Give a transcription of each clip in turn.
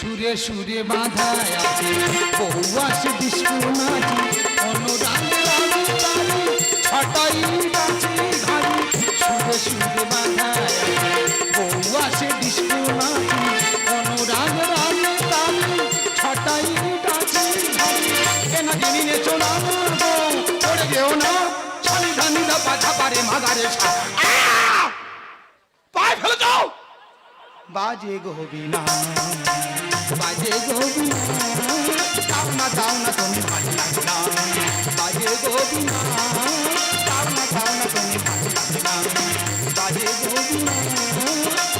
সুরে সুরে বাঁধা আছে। বহু আসে ডিস্কো নাচে সুরে সুরে বাঁধা আছে। বহু আসে ডিস্কো নাচে ছটাই কেনা জিনি নে চোলা মারবো পড়ে যেও না। ছানি ধানি পারে মাগারে সা। পায়ে ফেলে বাজে গোবিনা বাজে গোবিনা দাও না দাও না তুমি ভালো লাগে না বাজে গোবিনা দাও না দাও না তুমি ভালো লাগে না বাজে গোবিনা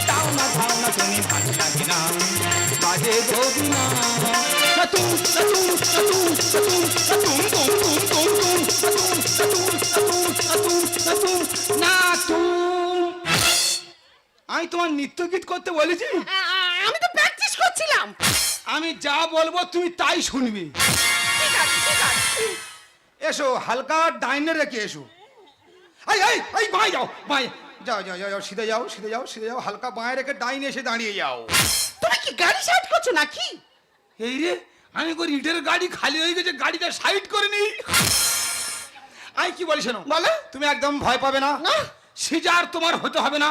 দাও না দাও না তুমি ভালো লাগে না বাজে গোবিনা তুম তুম তুম তুম না তুম আমি তোমার নৃত্য গীত করতে বলেছি। আমি তো প্র্যাকটিস করছিলাম। আমি যা বলব তুমি তাই শুনবি। ঠিক আছে ঠিক আছে। এসো হালকা ডাইনে রেখে এসো। এই এই এই বাঁয়ে যাও বাঁয়ে। যাও যাও যাও যাও সিধে যাও সিধে যাও সিধে যাও হালকা বাঁয়ে রেখে ডাইনে এসে দাঁড়িয়ে যাও। তুমি কি গাড়ি সাইড করছ নাকি? এই রে আমি করি ইটের গাড়ি খালি হয়ে গেছে গাড়িটা সাইড করে নি। আমি কি বলি শোনো? বলো। তুমি একদম ভয় পাবে না। না। সিজার তোমার হতে হবে না।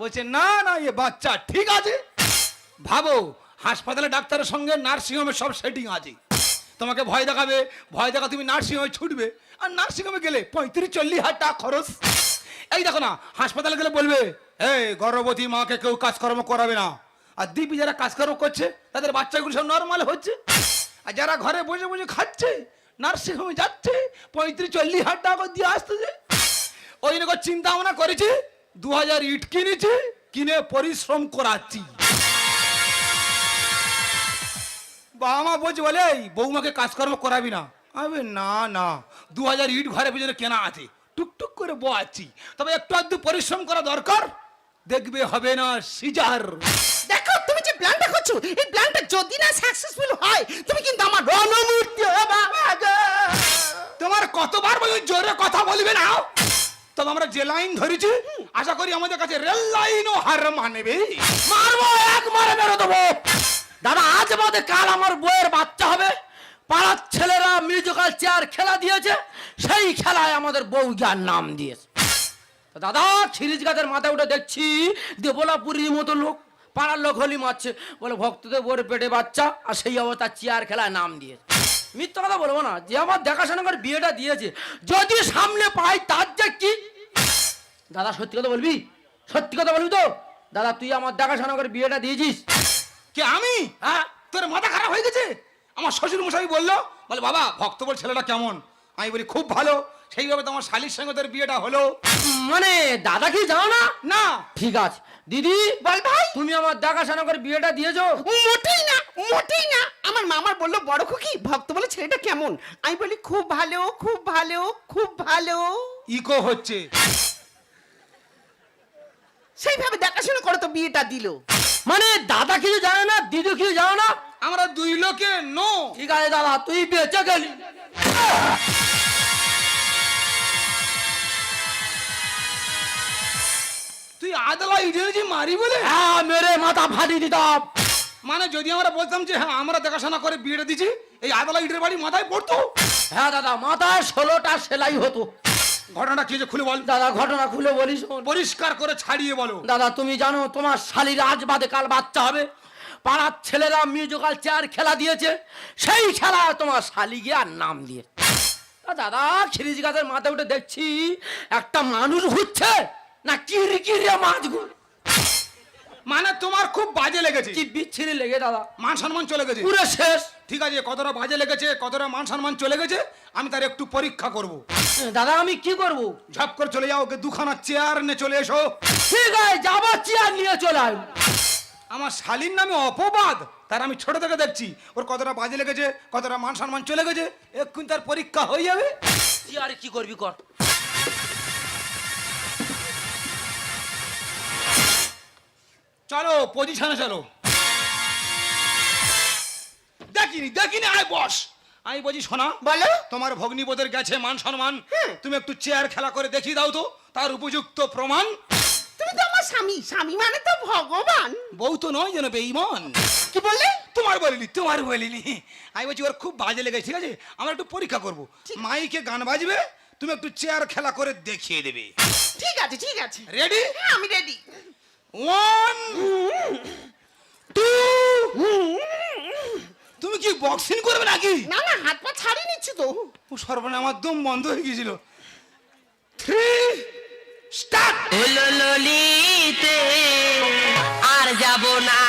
বলছে, না না, এ বাচ্চা ঠিক আছে। ভাবো, হাসপাতালে ডাক্তারের সঙ্গে নার্সিং হোমের সব সেটিং আছে। তোমাকে ভয় দেখাবে, ভয় দেখা তুমি নার্সিং হোমে ছুটবে। আর নার্সিং হোমে গেলে পঁয়ত্রিশ, চল্লিশ হাজার টাকা খরচ। এই দেখো না, হাসপাতালে গেলে বলবে, এই গর্ভবতী মাকে কেউ কাজকর্ম করাবে না। আর দিবি যারা কাজকর্ম করছে, তাদের বাচ্চাগুলো সব নর্মাল হচ্ছে। আর যারা ঘরে বসে বসে খাচ্ছে, নার্সিং হোমে যাচ্ছে, পঁয়ত্রিশ, চল্লিশ হাজার টাকা দিয়ে আসতেছে। ওই জন্য চিন্তা ভাবনা করেছি দু হাজার ইট কিনেছি কিনে পরিশ্রম করাচ্ছি। বাবা মা বলছে বলে এই বৌমাকে কাজকর্ম করাবি না। আমি না না দু হাজার ইট ঘরে পিছনে কেনা আছে। টুকটুক করে বোয়াচ্ছি। তবে একটু আধটু পরিশ্রম করা দরকার। দেখবে হবে না সিজার। দেখো তুমি যে প্ল্যানটা করছ এই প্ল্যানটা যদি না সাকসেসফুল হয় তুমি কিন্তু আমার রণমূর্তি। তোমার কতবার বলি জোরে কথা বলবে না? তবে আমরা যে লাইন ধরেছি, আশা করি আমাদের কাছে রেল লাইনও হার মানবে। মারবো, এক মারে মেরে দেবো। দাদা, আজ বাদে কাল আমার বইয়ের বাচ্চা হবে। পাড়ার ছেলেরা মিউজিক্যাল চেয়ার খেলা দিয়েছে, সেই খেলায় আমাদের বউ যার নাম দিয়েছে। দাদা খিরিজ গাছের মাথায় উঠে দেখছি, দেবলাপুরীর মতো লোক, পাড়ার লোক হলি মারছে। বলে, ভক্তদের বউর পেটে বাচ্চা, আর সেই অবস্থা চেয়ার খেলায় নাম দিয়েছে। মিথ্যা কথা বলব না। যে আমার দেখাশোনা করে বিয়েটা দিয়েছে যদি সামনে পাই তার যে কি? দাদা সত্যি কথা বলবি? সত্যি কথা বলবি তো? দাদা তুই আমার দেখাশোনা করে বিয়েটা দিয়েছিস। কে আমি? হ্যাঁ। তোর মাথা খারাপ হয়ে গেছে? আমার শ্বশুর মশাই বলল বলে বাবা ভক্ত বল ছেলেটা কেমন? আমি বলি খুব ভালো। সেইভাবে তোমার শালির সঙ্গে তোর বিয়েটা হলো। মানে দাদা কি জানো না? না। ঠিক আছে। দিদি! বল ভাই! তুমি আমার দেখাশোনা করে বিয়েটা দিয়েছ? মোটেই না মোটেই না। আমার মামার বলল বড় খুকি ভক্ত বলে ছেলেটা কেমন? আমি বলি খুব ভালো খুব ভালো খুব ভালো। ইকো হচ্ছে। সেইভাবে দেখাশোনা করে তো বিয়েটা দিল। মানে দাদা কিছু জানে না দিদি কিছু জানো না? আমরা দুই লোকে নো। ঠিক আছে দাদা তুই বেঁচে গেলি। তুই আদালা ইডিওলজি মারি বলে? হ্যাঁ মেরে মাথা ফাটিয়ে দিতাম। মানে যদি আমরা বলতাম যে হ্যাঁ আমরা দেখাশোনা করে বিয়েটা দিছি এই আদালা ইটের বাড়ি মাথায় পড়তো? হ্যাঁ দাদা মাথায় ষোলোটা সেলাই হতো। ঘটনাটা কি হয়েছে খুলে বল। দাদা ঘটনা খুলে বলিস পরিষ্কার করে ছাড়িয়ে বলো। দাদা তুমি জানো তোমার শালির আজ বাদে কাল বাচ্চা হবে। পাড়ার ছেলেরা মিউজিক্যাল চেয়ার খেলা দিয়েছে। সেই খেলা তোমার শালি গিয়ে আর নাম দিয়ে দাদা খিরিজ গাছের মাথায় উঠে দেখছি একটা মানুষ ঘুরছে। না কিরি কিরি মাছগুলো মানে তোমার খুব বাজে লেগেছে। কি বিচ্ছিরি লেগে দাদা। মান সম্মান চলে গেছে। পুরো শেষ। ঠিক আছে কতটা বাজে লেগেছে কতটা মান সম্মান চলে গেছে আমি তার একটু পরীক্ষা করব। দাদা আমি কি করব? ঝপ করে চলে যাও ওকে দুখানা চেয়ার নিয়ে চলে এসো। ঠিক আছে যাব চেয়ার নিয়ে চলে আয়। আমার শালীর নামে অপবাদ। তার আমি ছোট থেকে দেখছি। ওর কতটা বাজে লেগেছে কতটা মান সম্মান চলে গেছে এক্ষুনি তার পরীক্ষা হয়ে যাবে। আরে কি করবি কর। চলো পজিশনে চলো। দেখিনি দেখিনি আয় বস। আমি বলছি শোনা বলো। তোমার ভগ্নিপদের গেছে মান সম্মান। তুমি একটু চেয়ার খেলা করে দেখিয়ে দাও তো তার উপযুক্ত প্রমাণ। তুমি তো আমার স্বামী স্বামী মানে তো ভগবান। বউ তো নয় যেন বেইমান। কি বললে? তোমার বলিনি তোমার বলিনি আমি বলছি ওর খুব বাজে লেগেছে ঠিক আছে? আমরা একটু পরীক্ষা করব। মাইকে গান বাজবে তুমি একটু চেয়ার খেলা করে দেখিয়ে দেবে। ঠিক আছে ঠিক আছে। রেডি হ্যাঁ আমি রেডি ওয়ান টু তুমি কি বক্সিং করবে নাকি? না না হাত পা ছাড়িয়ে নিচ্ছি তো। ও সর্বনা আমার দম বন্ধ হয়ে গিয়েছিল। থ্রি স্টার্ট হলো ললিতে আর যাব না।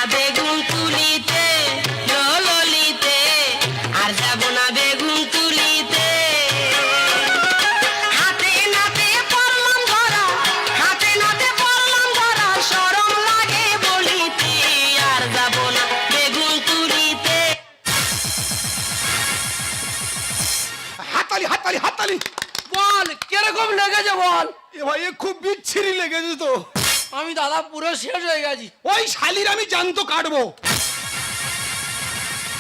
হাততালি বল কীরকম লেগেছে বল? এ ভাই এ খুব বিচ্ছিরি লেগেছে তো। আমি দাদা পুরো শেষ হয়ে গেছি। ওই শালির আমি জানতো কাটবো।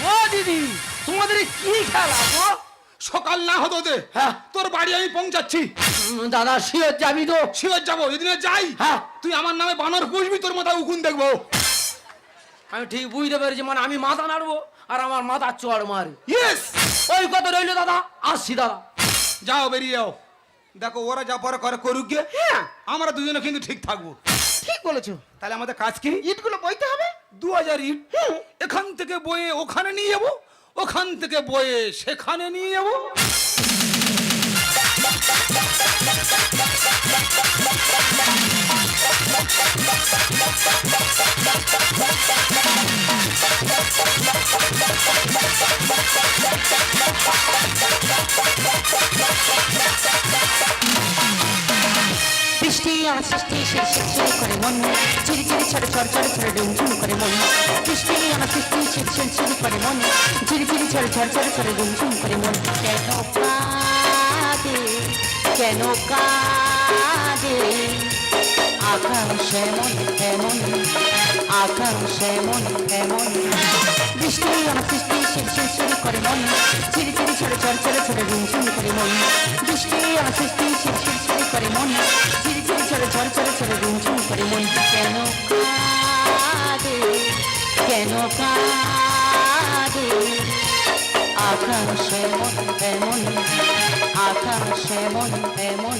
ও দিদি তোমাদের কি খেলা গো সকাল না হতো দে হ্যাঁ। তোর বাড়ি আমি পৌঁছাচ্ছি। উম, দাদা শিওর যাবি তো? শিওর যাব যদি না যাই হ্যাঁ। তুই আমার নামে বানর পুষবি তোর মাথায় উকুন দেখব। আমি ঠিক বুঝতে পেরেছি মানে আমি মাথা নাড়বো আর আমার মাথা চড় মারি। ইয়েস ওই কথা রইল দাদা। আসছি দাদা। যাও বেরিয়ে যাও। দেখো ওরা যা পরে করে করুক গে হ্যাঁ। আমরা দুজনে কিন্তু ঠিক থাকব। ঠিক বলেছ। তাহলে আমাদের কাজ কি? ইটগুলো বইতে হবে? দু হাজার ইট। এখান থেকে বয়ে ওখানে নিয়ে যাব ওখান থেকে বয়ে সেখানে নিয়ে যাব। সৃষ্টি শির শির করে মন। চিরি চিরি ছড়ে ছড় ছড়ে ছড়ে ডুমঝুম করে মন। বৃষ্টি আমার সৃষ্টি শির শির করে মন। চিরি চিরি ছড়ে ছড় ছড়ে ছড়ে ডুমঝুম করে মন। কেন কাঁদে? কেন কাঁদে? আকাশ এমন এমন আকাশ এমন এমন বৃষ্টি আমার সৃষ্টি, শির শির শির করে মন। চিরি চিরি ছড়ে ছড় ছড়ে ছড়ে ডুমঝুম করে মন। বৃষ্টি আমার সৃষ্টি, শির শির শির করে মন। চিরি চিরি ছড়ে ছড় ছড়ে ছড়ে ডুমঝুম করে মন। কেন কাঁদে? কেন কাঁদে? আকাশ এমন এমন আকাশ এমন এমন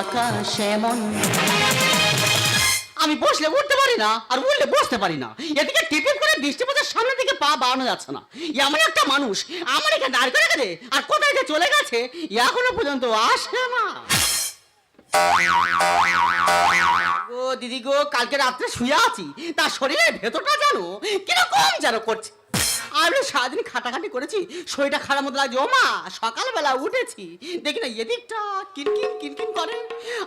আকাশ এমন। আমি বসলে উঠতে পারি না, আর উঠলে বসতে পারি না। এদিকে টিপিপ করে বৃষ্টি পথের সামনের দিকে পা বাড়ানো যাচ্ছে না। এমন একটা মানুষ, আমার এখানে দাঁড় করে গেছে, আর কোথায় চলে গেছে এখনও পর্যন্ত আসে না। গো দিদি গো, কালকে রাত্রে শুয়ে আছি, তার শরীরের ভেতরটা জানো কীরকম যেন করছে। আমি সারাদিন খাটাখাটি করেছি শরীরটা খারাপ মতো লাগছে। ও মা সকালবেলা উঠেছি। দেখি না এদিকটা কিনকিন কিনকিন করে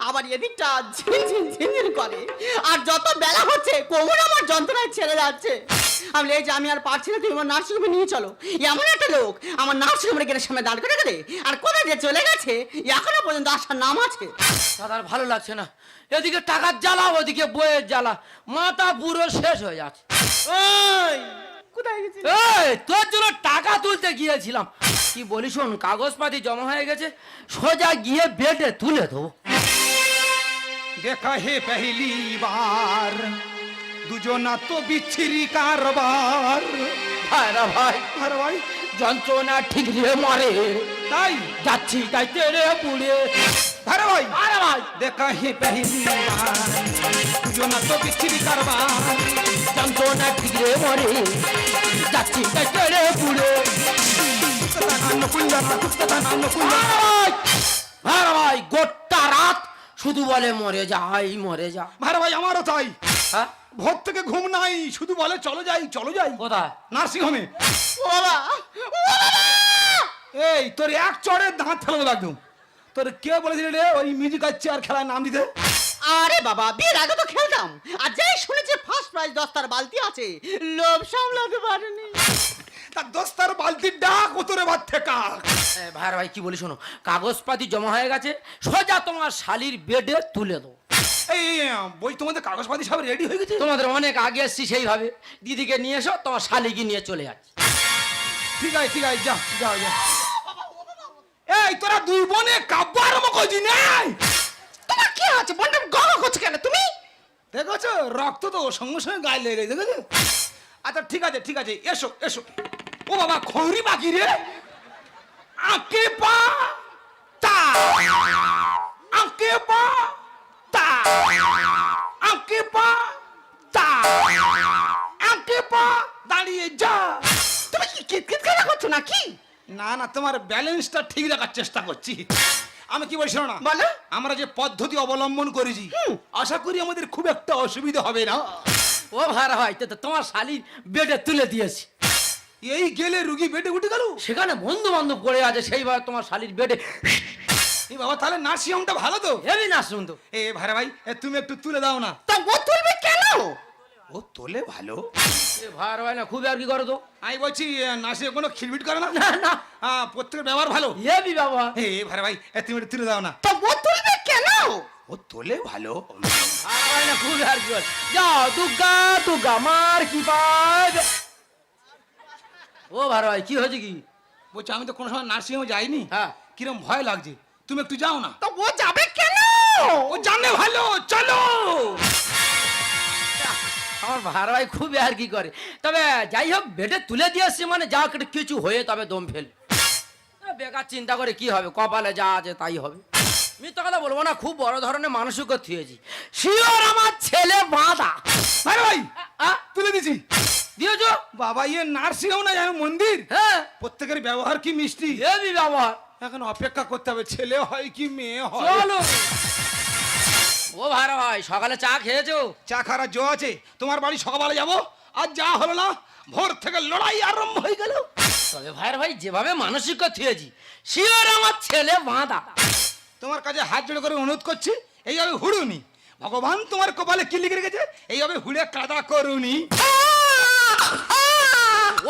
আবার এদিকটা ঝিনঝিন ঝিনঝিন করে। আর যত বেলা হচ্ছে কোমর আমার যন্ত্রণায় ছেড়ে যাচ্ছে। আমি এই যে আমি আর পারছি না তুমি আমার নার্সিংহোমে নিয়ে চলো। এমন একটা লোক আমার নার্সিংহোমের গেটের সামনে দাঁড় করে গেলে আর কোথায় যে চলে গেছে এখনও পর্যন্ত আসার নাম আছে। দাদার ভালো লাগছে না। এদিকে টাকার জ্বালা ওদিকে বইয়ের জ্বালা। মাথা পুরো শেষ হয়ে যাচ্ছে। ওই! কোথায় গেছি এই তোর জন্য টাকা তুলতে গিয়েছিলাম। কি বলি শোন কাগজপাতি জমা হয়ে গেছে সোজা গিয়ে বেডে তুলে দেবো। দেখা হে পহলি বার দুজনা তো বিচ্ছিরি কারবার। ভাই ভাই আরে ভাই। যন্ত্রণা ঠিক রে মারে। তাই? যাচ্ছি গাইতে রে পুড়ে। আরে ভাই। আরে ভাই। দেখা হে পহলি বার দুজনা তো বিচ্ছিরি কারবার যন্ত্রণা ঠিক রে মরে যাচ্ছি গাইতে রে পুড়ে নকুঞ্জা নকুঞ্জা নকুঞ্জা আরে ভাই গোটা রাত শুধু বলে মরে যাই মরে যা আরে ভাই আমারও তাই। হ্যাঁ? ভোর থেকে ঘুম নাই শুধু বলে চলো যাই চলো যাই। কোথায়? নার্সিং হোমে এই তোর এক চড়ের দাঁত ফেলে দেবো একদম তোর কে বলেছিল রে ওই মিউজিক আর চেয়ার খেলার নাম দিতে? আরে বাবা বিয়ের আগে তো খেলতাম। আর যাই শুনেছি ফার্স্ট প্রাইজ দস্তার বালতি আছে লোভ সামলাতে পারেনি। তা দোস্তার বালতির ডাক উতরে বাদ থেকে এ, ভাইয়ের ভাই কি বলি শোনো কাগজপাতি জমা হয়ে গেছে সোজা তোমার শালির বেডে তুলে দাও। এই বই তোমাদের কাগজপাতি সব রেডি হয়ে গেছে? তোমাদের অনেক আগে এসছি সেইভাবে। দিদিকে নিয়ে এসো তোমার শালিকে নিয়ে চলে যাচ্ছে। ঠিক আছে ঠিক আছে যা যাও যা। এই তোরা দুই বোনে কাব্য আরম্ভ করছি নাই? আছে বোনটা গঙ্গা করছে কেন? তুমি? দেখেছ? রক্ত তো সঙ্গে সঙ্গে গায়ে লেগে গেছে দেখেছ? আচ্ছা ঠিক আছে ঠিক আছে এসো এসো। ও বাবা খৌরি বাকি রে। আঁকে পা তা। আঁকে পা তা। আঁকে পা তা। আঁকে পা দাঁড়িয়ে যা। তুমি কি কিতকিত খেলা করছ নাকি? না না তোমার ব্যালেন্সটা ঠিক রাখার চেষ্টা করছি। আমি কি বলছি না? বলো। আমরা যে পদ্ধতি অবলম্বন করেছি আশা করি আমাদের খুব একটা অসুবিধা হবে না। ও ভাইয়ের ভাই তো তোমার শালির বেডে তুলে দিয়েছি। এই গেলে রুগী বেডে উঠে গেল? সেখানে বন্ধু বান্ধব পড়ে আছে সেইভাবে তোমার শালির বেডে। এই বাবা তাহলে নার্সিং হোমটা ভালো তো? হেবি নার্সিং তো। এ ভাইরা ভাই তুমি একটু তুলে দাও না। তা ও তুলবে কেন? ও তোলে ভালো। এ ভাইয়ের ভাই না খুব আর কি করো তো? আমি বলছি নার্সিং কোনো খিলবিট করে না? না না। হ্যাঁ প্রত্যেকের ব্যবহার ভালো? হেবি বাবা এ ভাইরা ভাই এ তুমি একটু তুলে দাও না। তা ও তুলবে কেন? ও তোলে ভালো। ভাই না খুব আর কি করে? যাও দুর্গা দুর্গা মার কি পায়? ও ভাইয়ের ভাই কি হয়েছে কি? বলছি আমি তো কোনো সময় নার্সিং হোমে যাইনি। হ্যাঁ। কিরম ভয় লাগছে? তুমি একটু যাও না। তা ও যাবে কেন? ও জানে ভালো চলো! আমার ভাইয়ের ভাই খুব আর কি করে? তবে যাই হোক বেডে তুলে দিয়েছে মানে যা কিছু হয়ে তবে দম ফেল। বেকার চিন্তা করে কি হবে? কপালে যা আছে তাই হবে। মিথ্যা কথা বলব না খুব বড় ধরনের মানসিক থিয়েছি শিওর আমার ছেলে বাঁধা। ভাই ভাই তুলে দিছি দিয়েছ? বাবা ইয়ে নার্সিং হোম না জানো মন্দির? হ্যাঁ। প্রত্যেকের ব্যবহার কি মিষ্টি? হেবি ব্যবহার। এখন অপেক্ষা করতে হবে ছেলে হয় কি মেয়ে হয়? চলো। ও ভালো ভাই সকালে চা খেয়েছো? চা খারাপ জো আছে। তোমার বাড়ি সকালে যাব? আর যা হলো না ভোর থেকে লড়াই আরম্ভ হয়ে গেল। তবে ভাইয়ের ভাই যেভাবে মানসিক থিয়েছি শিওর আমার ছেলে বাঁধা। তোমার কাছে হাত জোড় করে অনুরোধ করছি এইভাবে হুড়ুনি। ভগবান তোমার কপালে কি লিখে রেখেছে? এইভাবে হুড়ে কাদা করুনি।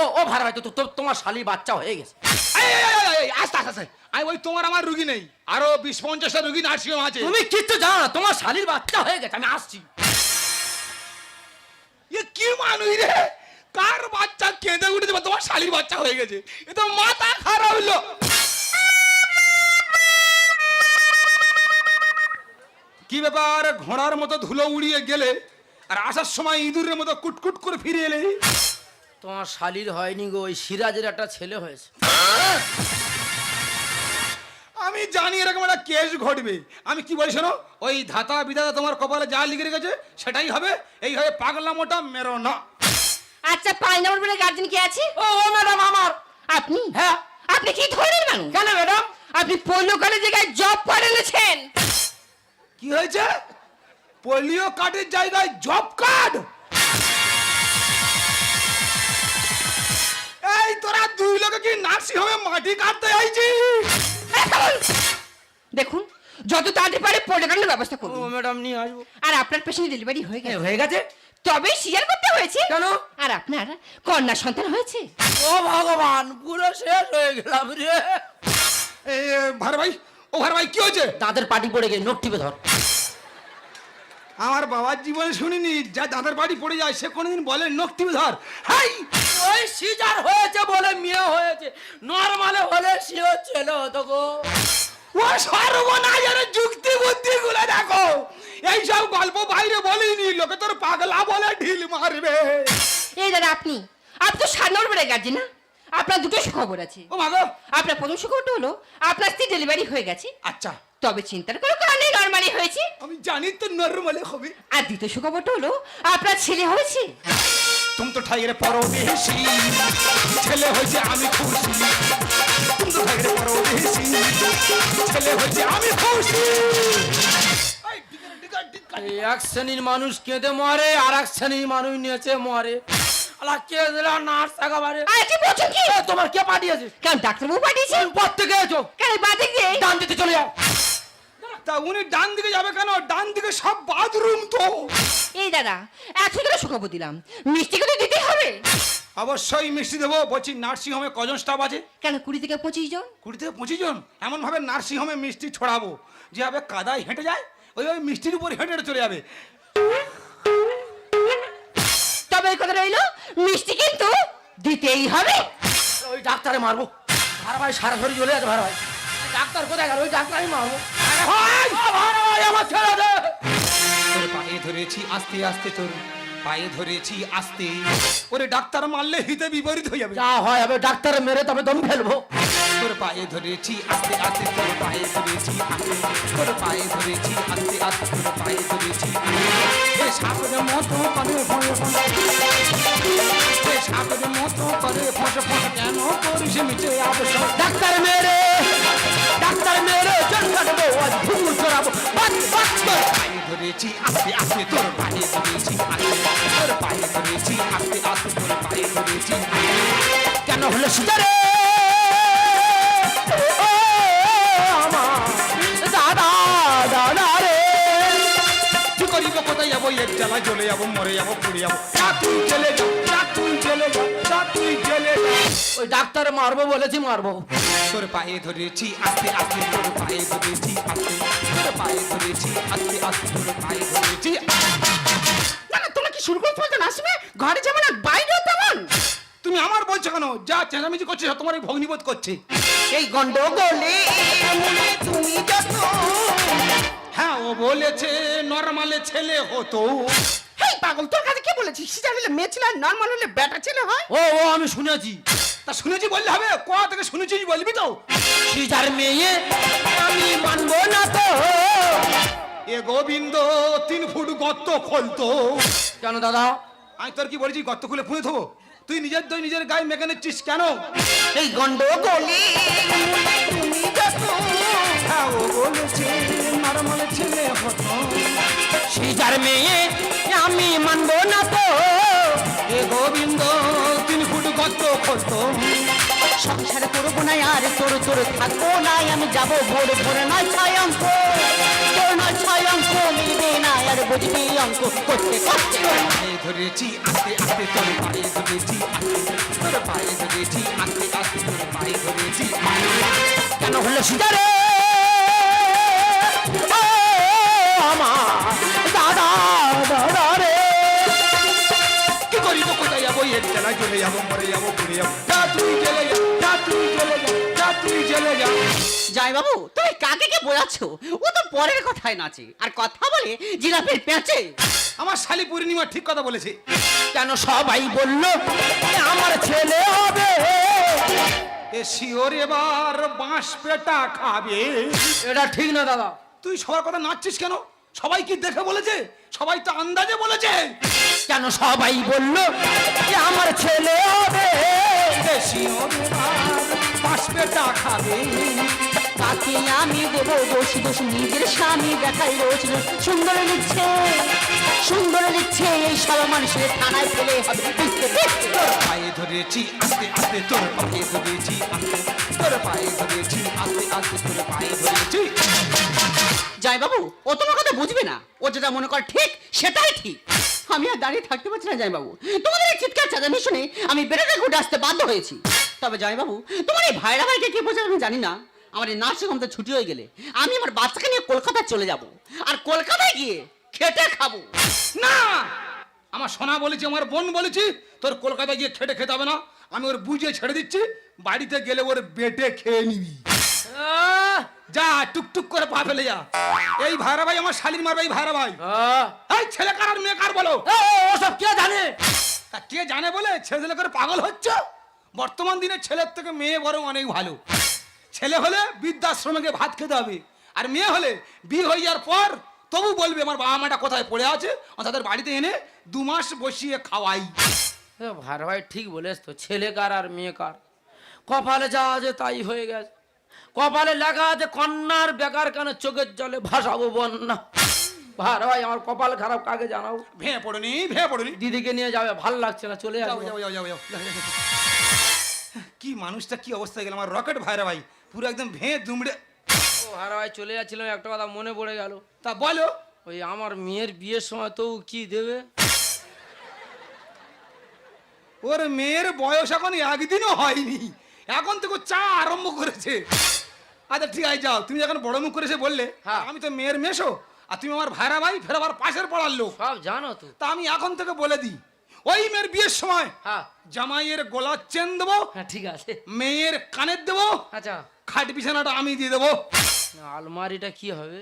ও ও ভাইরা ভাই তো তোমার শালি বাচ্চা হয়ে গেছে। এই, এই, এই, এই, আস্তে আস্তে আস্তে। আমি ওই তোমার আমার রুগী নেই। আরও বিশ পঞ্চাশটা রুগী নার্সিং হোম আছে। তুমি কিচ্ছু জানো না তোমার শালির বাচ্চা হয়ে গেছে আমি আসছি। এ কি মানুষ রে? কার বাচ্চা কেঁদে উঠেছে? বা তোমার শালির বাচ্চা হয়ে গেছে। এ তো মাথা খারাপ হইল কি ব্যাপার? ঘোড়ার মতো ধুলো উড়িয়ে গেলে আর আসার সময় ইঁদুরের মতো কুটকুট করে ফিরে এলে? তোমার শালির হয়নি গো ওই সিরাজের একটা ছেলে হয়েছে। আমি জানি এরকম একটা কেস ঘটবে। আমি কি বলি শোনো ওই ধাতা বিধাতা তোমার কপালে যা লিখে রেখেছে সেটাই হবে। এই এইভাবে পাগলামোটা মেরো না। আচ্ছা পাঁচ নম্বর বেডে গার্জেন কে আছে? ও ও ম্যাডাম আমার। আপনি? হ্যাঁ। আপনি কি ধরনের মানুষ? কেন ম্যাডাম আপনি পৌল কলেজে গায়ে জব করে এনেছেন। কি হয়েছে? পোলিও কার্ডের জায়গায় জব কার্ড এই তোরা দুই লোকে কি নার্সিং হোমে মাটি কাটতে আইছি? দেখুন যত তাড়াতাড়ি পারে পৌল কাটানোর ব্যবস্থা ও ম্যাডাম নিয়ে আসব। আর আপনার পেশেন্ট ডেলিভারি হয়ে গেছে। হয়ে গেছে। তবে সিজার করতে হয়েছে। কেন? আর আপনার কন্যা সন্তান হয়েছে। ও ভগবান পুরো শেষ হয়ে গেলাম রে। এই ভার ভাই ও ভার ভাই কি হয়েছে? দাঁতের পাটি পড়ে গিয়ে নোট টিপে ধর। আমার বাবার জীবনে শুনিনি যা দাদার বাড়ি পড়ে যায় সে কোনোদিন বলে টিপে ধর। হাই! ওই সিজার হয়েছে বলে মেয়ে হয়েছে। নর্মালে হলে সিও ছেলে হতো গো। ও সর্বনাশের যুক্তি বুদ্ধি গুলো দেখো। এইসব গল্প বাইরে বলিনি লোকে তোর পাগলা বলে ঢিল মারবে। এই দাদা আপনি? আপনি তো সাত নম্বর বেডে গার্জেন না? আপনার দুটো সুখবর আছে। ও মাগো আপনার প্রথম সুখবরটা হলো আপনার স্ত্রী ডেলিভারি হয়ে গেছে। আচ্ছা। তবে চিন্তার কোনো কারণে নর্মালি হয়েছে। আমি জানি তো নরমালে হবে। আর দ্বিতীয় সুখবরটা হলো আপনার ছেলে হয়েছে? তুমি তো ঠাইরে পরদেশি। ছেলে হয়েছে আমি খুশি। তুমি তো ঠাইরে পরদেশি। ছেলে হয়েছে আমি খুশি। এক শ্রেণির মানুষ কেঁদে মরে আর এক শ্রেণির মানুষ নিয়েছে মরে। আলা কে দিলা নার্স একেবারে? আর কি বলছেন কি? তোমার কে পাঠিয়েছে? কেন ডাক্তারবাবু পাঠিয়েছে? পর থেকে এসো? কেন বাদিক দিয়ে ডান দিতে চলে যাও। তা উনি ডান দিকে যাবে কেন? ডান দিকে সব বাথরুম তো। এই দাদা একশো করে শুকাবো দিলাম। মিষ্টি করে দিতে হবে। অবশ্যই মিষ্টি দেবো। বলছি নার্সিং হোমে কজন স্টাফ আছে? কেন কুড়ি থেকে পঁচিশ জন? কুড়ি থেকে পঁচিশ জন? এমন ভাবে নার্সিং হোমে মিষ্টি ছড়াবো যেভাবে কাদায় হেঁটে যায় ওইভাবে মিষ্টির উপর হেঁটে হেঁটে চলে যাবে। তবে এই কথা রইল মিষ্টি কিন্তু দিতেই হবে। ওই ডাক্তারে মারবো। ভাড়া ভাই সারা ধরে চলে যাচ্ছে ভাড়া ভাই ডাক্তার কোথায় গেল? ওই ডাক্তারই মারবো। আমার ছেড়ে দে! তোর পায়ে ধরেছি আস্তে আস্তে তোর পায়ে ধরেছি আস্তে। ওরে ডাক্তার মারলে হিতে বিপরীত হয়ে যাবে। যা হয় হবে ডাক্তারে মেরে তবে দম ফেলব। তোর পায়ে ধরেছি আস্তে আস্তে তোর পায়ে ধরেছি আস্তে। তোর পায়ে ধরেছি আস্তে আস্তে তোর পায়ে ধরেছি এ সাপের মতো করে ফোঁসে ফোঁসে। এ মতো করে ফোঁসে ফোঁসে। কেন করিস মিটে আবশ্যক ডাক্তার মেরে! ডাক্তার মেরে কাটবো, আজ ভুল করাবো বাস বাস বাস। পায়ে ধরেছি, আস্তে আস্তে তোর পায়ে ধরেছি তোর পায়ে ধরেছি, আস্তে আস্তে তোর পায়ে ধরেছি কেন হলো সুতারে যাব এক জ্বালা জ্বলে যাব মরে যাব পুড়ে যাব। যা তুই চলে যা যা তুই চলে যা যা তুই চলে যা। ওই ডাক্তারে মারবো বলেছি মারবো। তোর পায়ে ধরেছি আস্তে আস্তে তোর পায়ে ধরেছি আস্তে। তোর পায়ে ধরেছি আস্তে আস্তে তোর পায়ে ধরেছি। না না তোমরা কি শুরু করতে বলতে আসবে ঘরে যেমন আর বাইরেও তেমন। তুমি আমার বলছো কেন? যা চেঁচামেচি করছে তোমার এই ভগ্নিবোধ করছে। এই গন্ডগোলে তুমি যত হ্যাঁ ও বলেছে নর্মালে ছেলে হতো। হেই পাগল তোর কাছে কে বলেছিস সিজার হলে মেয়ে ছেলে আর নর্মাল হলে বেটা ছেলে হয়? ও ও আমি শুনেছি। তা শুনেছি বললে হবে? কোয়া থেকে শুনেছিস বলবি তো? সিজার মেয়ে আমি মানবো না তো। এ গোবিন্দ তিন ফুট গর্ত খোলতো কেন দাদা আমি তোর কি বলেছি? গর্ত খুলে ফুঁয়ে থবো তুই নিজের দই নিজের গায়ে মেখে নিচ্ছিস কেন? এই গন্ড গলি তুমি যত ও বলেছে নর্মালে ছেলে হতো সিজার মেয়ে আমি মানবো না তো। এ গোবিন্দ তিন ফুট কত খোলতো সংসার করব না আর তোর তোর থাকব না। আমি যাব ভোর ভোর নয় ছয় অঙ্ক। তোর নয় ছয় অঙ্ক মিলবে না আর বুঝবি অঙ্ক। করতে করতে। ধরেছি আস্তে আস্তে তোর পায়ে ধরেছি তোর পায়ে ধরেছি আস্তে আস্তে তোর পায়ে ধরেছি। কেন হলো সিজারে? ও আমার দাদা দাদা এর জেলায় চলে যাব মরে যাব পুড়ে যাব যা তুই চলে যা যা তুই চলে যা যা তুই চলে যা জয় বাবু তুমি কাকে কে বোঝাচ্ছ? ও তো পরের কথায় নাচে। আর কথা বলে জিরাফের পেঁচে। আমার শালি পূর্ণিমা ঠিক কথা বলেছে। কেন সবাই বলল আমার ছেলে হবে? এ শিওর এবার বাঁশ পেটা খাবে। এটা ঠিক না দাদা। তুই সবার কথা নাচছিস কেন? সবাই কি দেখে বলেছে? সবাই তো আন্দাজে বলেছে। কেন সবাই বলল যে আমার ছেলে হবে? তাকে আমি দেবো দোষ দোষ নিজের স্বামী দেখাই রোজ। সুন্দর লিখছে সুন্দর লিখছে, এই সব মানুষের থানায় ফেলে হবে। পায়ে ধরেছি আস্তে আস্তে, তোর পায়ে ধরেছি আস্তে, তোর পায়ে ধরেছি আস্তে আস্তে, তোর পায়ে ধরেছি। জয় বাবু ও তোমার কথা বুঝবে না। ও যেটা মনে কর ঠিক, সেটাই ঠিক। আমি আর দাঁড়িয়ে থাকতে পারছি না জয়বাবু তোমাদের এই চিৎকার চাঁদানি শুনে আমি বেরোতে ঘুরে আসতে বাধ্য হয়েছি। তবে জয়বাবু তোমার এই ভাইরা ভাইকে কি বোঝাবে আমি জানি না। আমার এই নার্সিং হোম তো ছুটি হয়ে গেলে আমি আমার বাচ্চাকে নিয়ে কলকাতায় চলে যাব আর কলকাতায় গিয়ে খেটে খাব। না! আমার সোনা বলেছি আমার বোন বলেছি তোর কলকাতায় গিয়ে খেটে খেতে হবে না। আমি ওর বুঝিয়ে ছেড়ে দিচ্ছি বাড়িতে গেলে ওর বেটে খেয়ে নিবি। আহ, যা টুকটুক করে পা ফেলে যা। এই ভাইরা ভাই আমার শালির মারবে এই ভাইরা ভাই। এই ছেলে কার আর মেয়ে কার বলো? ওসব কে জানে? তা কে জানে বলে? ছেলে ছেলে করে পাগল হচ্ছে? বর্তমান দিনে ছেলের থেকে মেয়ে বরং অনেক ভালো। ছেলে হলে বৃদ্ধাশ্রমে ভাত খেতে হবে। আর মেয়ে হলে বিয়ে হয়ে যাওয়ার পর তবু বলবে আমার বাবা মাটা কোথায় পড়ে আছে? আমি তাদের বাড়িতে এনে দু মাস বসিয়ে খাওয়াই। ভার ভাই ঠিক বলেছ তো ছেলে কার আর মেয়ে কার? কপালে যা আছে তাই হয়ে গেছে। কপালে লেখা আছে কন্যার বেকার কেন চোখের জলে ভাসাবো বন্যা? ভার ভাই আমার কপাল খারাপ কাকে জানাও? ভেঙে পড়ুনি ভেঙে পড়ুনি। দিদিকে নিয়ে যাবে ভালো লাগছে না চলে যাও যাও যাও যাও যাও। কি মানুষটা কি অবস্থায় গেল আমার রকেট ভাইরা ভাই? পুরো একদম ভেঙে দুমড়ে। ও ভাড়া ভাই চলে যাচ্ছিলাম একটা কথা মনে পড়ে গেল। তা বলো। ওই আমার মেয়ের বিয়ের সময় তো কি দেবে? ওর মেয়ের বয়স এখন একদিনও হয়নি। এখন থেকে চা আরম্ভ করেছে। আচ্ছা ঠিক আছে যাও। তুমি যখন বড় মুখ করেছে বললে হ্যাঁ। আমি তো মেয়ের মেশো আর তুমি আমার ভাইরা ভাই ফের আবার পাশের পড়ার লোক। সব জানো তো। তা আমি এখন থেকে বলে দিই ওই মেয়ের বিয়ের সময় হ্যাঁ। জামাইয়ের গলার চেন দেবো হ্যাঁ ঠিক আছে। মেয়ের কানের দেবো আচ্ছা। খাট বিছানাটা আমি দিয়ে দেবো। আলমারিটা কি হবে?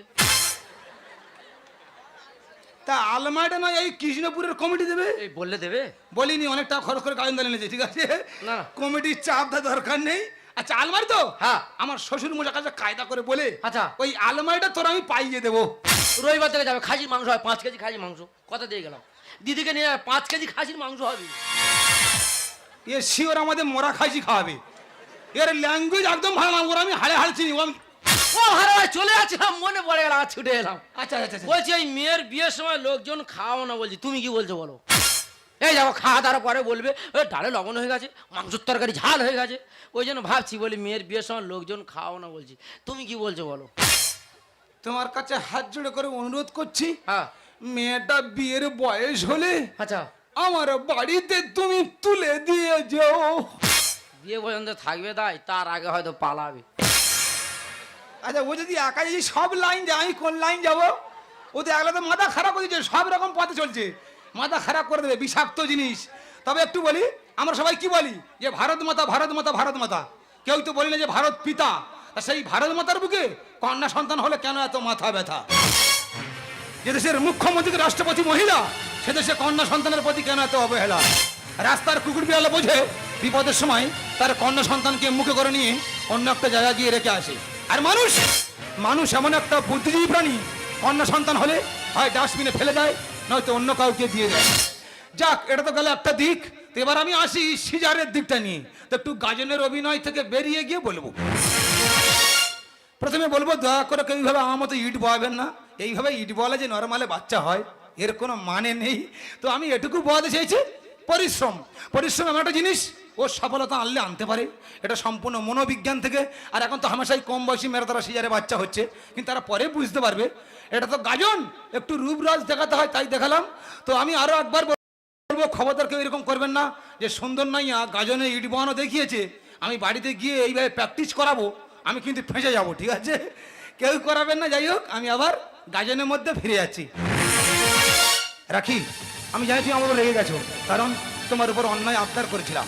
তা আলমারিটা নয় এই কৃষ্ণপুরের কমিটি দেবে? এই বললে দেবে? বলিনি অনেক টাকা খরচ করে কাজন এনেছে ঠিক আছে? না। কমিটির চাপ দেওয়ার দরকার নেই। আচ্ছা আলমারি তো? হ্যাঁ। আমার শ্বশুর মশার কাছে কায়দা করে বলে আচ্ছা। ওই আলমারিটা তোর আমি পাইয়ে দেবো। রবিবার থেকে যাবে খাসির মাংস হয় পাঁচ কেজি খাসির মাংস। কথা দিয়ে গেলাম। দিদিকে নিয়ে যাবে, পাঁচ কেজি খাসির মাংস হবে। এ শিওর আমাদের মরা খাসি খাওয়াবে। এর ল্যাঙ্গুয়েজ একদম ভালো না ওর আমি হাড়ে হাড়ে চিনি ও আমি- ও হারে ভাই চলে যাচ্ছিলাম মনে পড়ে গেল আর ছুটে এলাম। আচ্ছা আচ্ছা আচ্ছা। বলছি এই মেয়ের বিয়ের সময় লোকজন খাওয়াও না বলছি তুমি কি বলছো বলো? এই যাব খাওয়া দাওয়ার পরে বলবে ওই ডালে লবণ হয়ে গেছে মাংসের তরকারি ঝাল হয়ে গেছে। ওই জন্য ভাবছি বলি মেয়ের বিয়ের সময় লোকজন খাওয়াও না বলছি তুমি কি বলছো বলো? তোমার কাছে হাত জোড়ে করে অনুরোধ করছি হ্যাঁ। মেয়েটা বিয়ের বয়স হলে আচ্ছা। আমার বাড়িতে তুমি তুলে দিয়ে যাও। বিয়ে পর্যন্ত থাকবে তাই তার আগে হয়তো পালাবে। আচ্ছা ও যদি একা যদি সব লাইন যায় আমি কোন লাইন যাব? ও তো একলা তো মাথা খারাপ করে সব রকম পথে চলছে। মাথা খারাপ করে দেবে, বিষাক্ত জিনিস। তবে একটু বলি, আমরা সবাই কি বলি? যে ভারত মাতা ভারত মাতা ভারত মাতা। কেউ তো বলি না যে ভারত পিতা। সেই ভারত মাতার বুকে কন্যা সন্তান হলে কেন এত মাথা ব্যথা? যে দেশের মুখ্যমন্ত্রী রাষ্ট্রপতি মহিলা, সে দেশে কন্যা সন্তানের প্রতি কেন এত অবহেলা? রাস্তার কুকুর বিড়ালে বোঝে বিপদের সময় তার কন্যা সন্তানকে মুখে করে নিয়ে অন্য একটা জায়গায় গিয়ে রেখে আসে। আর মানুষ মানুষ এমন একটা বুদ্ধিজীবী প্রাণী কন্যা সন্তান হলে হয় ডাস্টবিনে ফেলে দেয়, নয়তো অন্য কাউকে দিয়ে দেয়। যাক, এটা তো গেল একটা দিক। তো এবার আমি আসি সিজারের দিকটা নিয়ে। তো একটু গাজনের অভিনয় থেকে বেরিয়ে গিয়ে বলব। প্রথমে বলব, দয়া করে এইভাবে আমার মতো ইট বয়াবেন না। এইভাবে ইট বলে যে নর্মালে বাচ্চা হয়, এর কোনো মানে নেই। তো আমি এটুকু বোঝাতে চেয়েছি, পরিশ্রম। পরিশ্রম এমন একটা জিনিস ও সফলতা আনলে আনতে পারে। এটা সম্পূর্ণ মনোবিজ্ঞান থেকে। আর এখন তো হামেশাই কম বয়সী মেয়েরা তারা সিজারে বাচ্চা হচ্ছে। কিন্তু তারা পরে বুঝতে পারবে। এটা তো গাজন। একটু রূপরাজ দেখাতে হয়, তাই দেখালাম। তো আমি আরও একবার বলব, খবরদার কেউ এরকম করবেন না যে সুন্দর নাইয়া গাজনে ইট বহানো দেখিয়েছে। আমি বাড়িতে গিয়ে এইভাবে প্র্যাকটিস করাবো। আমি কিন্তু ফেঁসে যাব, ঠিক আছে? কেউ করাবেন না, যাই হোক, আমি আবার গাজনের মধ্যে ফিরে যাচ্ছি। রাখি, আমি জানি তুমি আমার রেগে গেছো, কারণ তোমার উপর অন্যায় আবদার করেছিলাম।